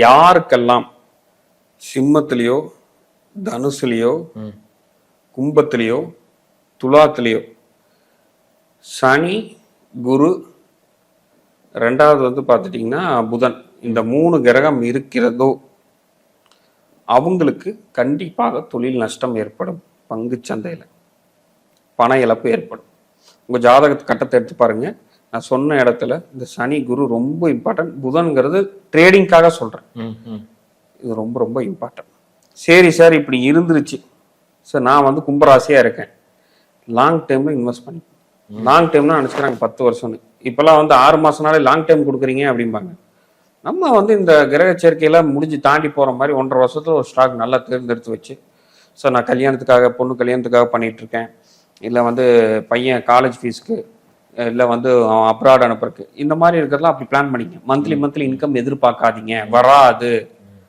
யாருக்கெல்லாம் சிம்மத்திலேயோ தனுசுலேயோ. கும்பத்திலேயோ துலாத்திலேயோ சனி குரு ரெண்டாவது வந்து பார்த்துட்டிங்கன்னா புதன். இந்த மூணு கிரகம் இருக்கிறதோ அவங்களுக்கு கண்டிப்பாக தொழில் நஷ்டம் ஏற்படும் பங்கு சந்தையில். பண இழப்பு ஏற்படும். உங்கள் ஜாதகத்து கட்டத்தை எடுத்து பாருங்க. நான் சொன்ன இடத்துல இந்த சனி குரு ரொம்ப இம்பார்ட்டன்ட் புதன்கிறது ட்ரேடிங்காக சொல்கிறேன். இது ரொம்ப ரொம்ப இம்பார்ட்டன்ட் சரி சார் இப்படி இருந்துருச்சு. சார் நான் வந்து கும்பராசியாக இருக்கேன். லாங் டைமில் இன்வெஸ்ட் பண்ணி லாங் டைம்னா நினச்சிக்கிறாங்க பத்து வருஷம்னு. இப்போல்லாம் வந்து ஆறு மாதம்னாலே லாங் டைம் கொடுக்குறீங்க அப்படிம்பாங்க. நம்ம வந்து இந்த கிரக சேர்க்கையில் முடிஞ்சு தாண்டி போகிற மாதிரி ஒன்றரை வருஷத்துல ஒரு ஸ்டாக் நல்லா தேர்ந்தெடுத்து வச்சு சார் நான் கல்யாணத்துக்காக பொண்ணு கல்யாணத்துக்காக பண்ணிட்டு இருக்கேன். இல்லை வந்து பையன் காலேஜ் ஃபீஸ்க்கு இல்லை வந்து அப்ராட் அனுப்புறதுக்கு. இந்த மாதிரி இருக்கிறதுலாம் அப்படி பிளான் பண்ணிங்க மந்த்லி மந்த்லி இன்கம் எதிர்பார்க்காதீங்க. வராது.